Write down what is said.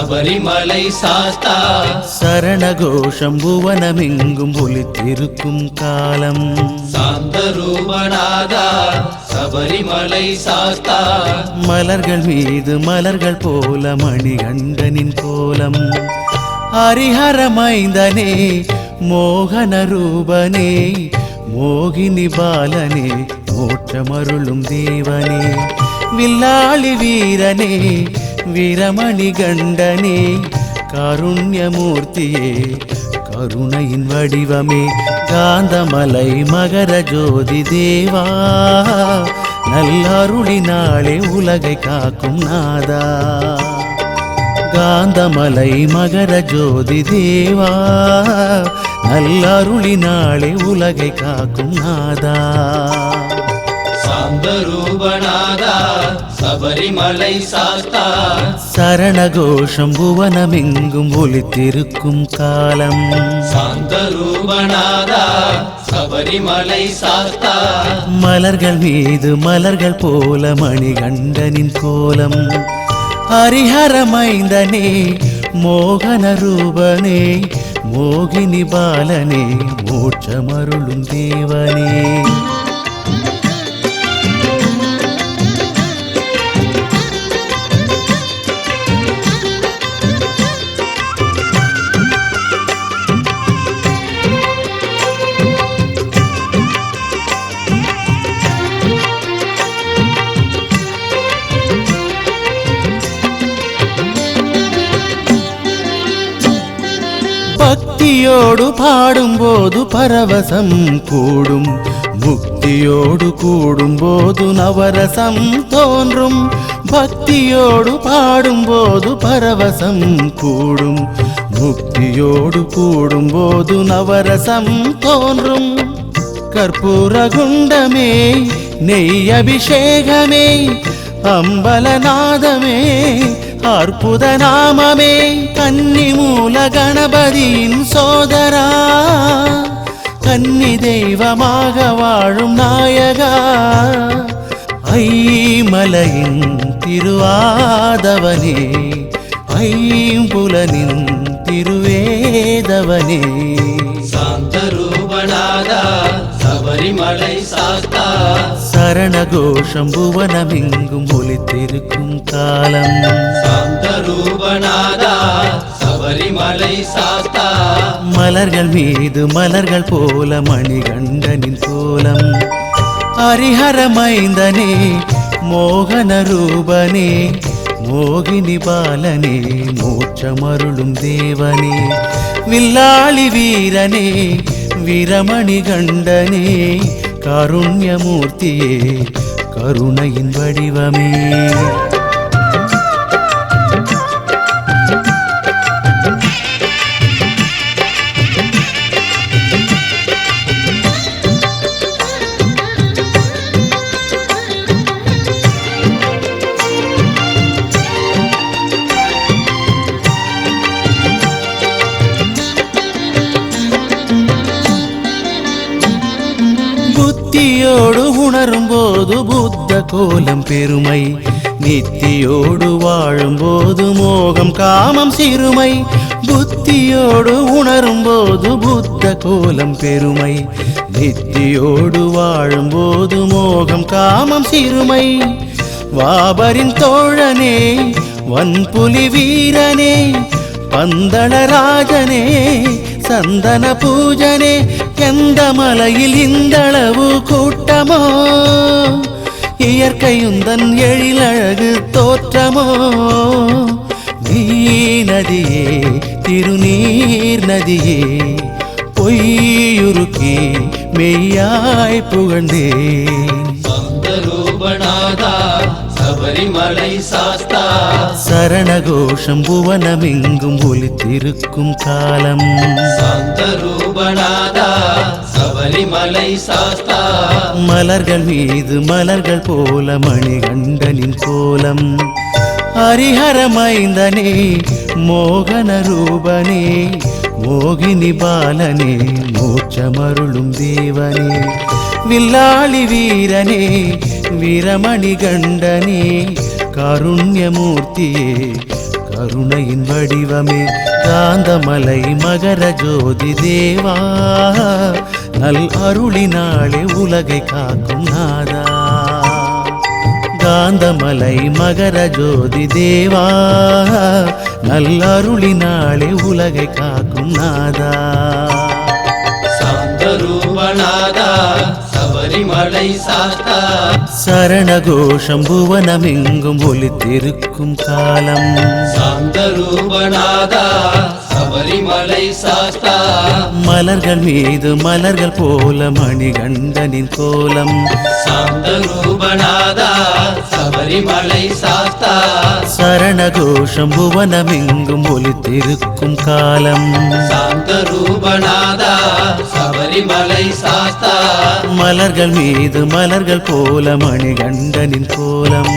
சபரிமலை சாஸ்தா சரணகோஷம் புவனமெங்கும் ஒலித்திருக்கும் காலம். சாந்த ரூபநாதா சபரிமலை சாஸ்தா மலர்கள் மீது மலர்கள் போல மணிகண்டனின் கோலம். ஹரிஹரமைந்தனே மோகன ரூபனே மோகினி பாலனே மோட்சமருளும் தேவனே. வில்லாளி வீரனே வீரமணி கண்டனே காருண்யமூர்த்தியே கருணையின் வடிவமே காந்தமலை மகர ஜோதி தேவா நல்லருளினாலே உலகை காக்கும் நாதா. காந்தமலை மகர ஜோதி தேவா நல்லருளினாலே உலகை காக்கும் நாதா. சாந்த ரூபநாதா சபரிமலை சாஸ்தா சரணகோஷம் புவனமெங்கும் ஒலித்திருக்கும் காலம். சாந்த ரூபநாதா சபரிமலை சாஸ்தா மலர்கள் மீது மலர்கள் போல மணிகண்டனின் கோலம். ஹரிஹரமைந்தனே மோகன ரூபனே மோகினி பாலனே மோட்சமருளும் தேவனே. பக்தியோடு பாடும்போது பரவசம் கூடும். முக்தியோடு கூடும்போது நவரசம் தோன்றும். பக்தியோடு பாடும்போது பரவசம் கூடும். முக்தியோடு கூடும்போது நவரசம் தோன்றும். கற்பூர குண்டமே நெய் அபிஷேகமே அம்பலநாதமே அற்புத நாமமே கன்னி மூல கணபதியின் சோதரா. கன்னி தெய்வமாக வாழும் நாயகா. ஐமலையின் திருவாதவனே ஐம்புலனின் திருவேதவனே. சாந்தரூபநாதா சபரிமலை சாஸ்தா சரணகோஷம் புவனமெங்கும் ஒலித்திருக்கும் காலம். சாந்த ரூபநாதா சபரிமலை சாஸ்தா மலர்கள் மீது மலர்கள் போல மணிகண்டனின் கோலம். ஹரிஹரமைந்தனே மோகன ரூபனே மோகினி பாலனே மோட்சமருளும் தேவனே. வில்லாளி வீரனே வீரமணி கண்டனே காருண்யமூர்த்தியே கருணையின் வடிவமே. புத்தியோடு உணரும் போது புத்த கோலம் பெருமை. நித்தியோடு வாழும்போது மோகம் காமம் சிறுமை. புத்தியோடு உணரும் போது புத்த கோலம் பெருமை. நித்தியோடு வாழும்போது மோகம் காமம் சிறுமை. வாபரின் தோழனே வன்புலி வீரனே பந்தளராஜனே சந்தன பூஜனே எந்த மலையில் இந்தளவு கூட்டமோ? இயற்கையுந்தன் எழிலழகு தோற்றமோ? நீ நதியே திருநீர் நதியே பொய்யுருக்கே மெய்யாய் புகழ்ந்தே. சபரிமலை சாஸ்தா சரணகோஷம் புவனமெங்கும் ஒலித்திருக்கும் காலம். சாந்த ரூபநாதா சபரிமலை சாஸ்தா மலர்கள் மீது மலர்கள் போல மணிகண்டனின் கோலம். ஹரிஹரமைந்தனே மோகன ரூபனே மோகினி பாலனே மோட்சமருளும் தேவனே. வில்லாளி வீரனே வீரமணி கண்டனே காருண்யமூர்த்தியே கருணையின் வடிவமே காந்தமலை மகர ஜோதி தேவா நல் அருளினாலே உலகை காக்கும் நாதா காந்தமலை மகர ஜோதி தேவா நல்லருளினாலே உலகை காக்கும் நாதா சாந்த ரூபநாதா சபரிமலை சாஸ்தா சரணகோஷம் புவனமெங்கும் ஒலித்திருக்கும் காலம். சாந்த ரூபநாதா சபரிமலை சாஸ்தா. மலர்கள் மீது மலர்கள் போல மணிகண்டனின் கோலம். சாந்த ரூபநாதா சபரிமலை சாஸ்தா. சரணகோஷம் புவனமெங்கும் ஒலித்திருக்கும் காலம். சாந்த ரூபநாதா சபரிமலை சாஸ்தா. மலர்கள் மீது மலர்கள் போல மணிகண்டனின் கோலம்.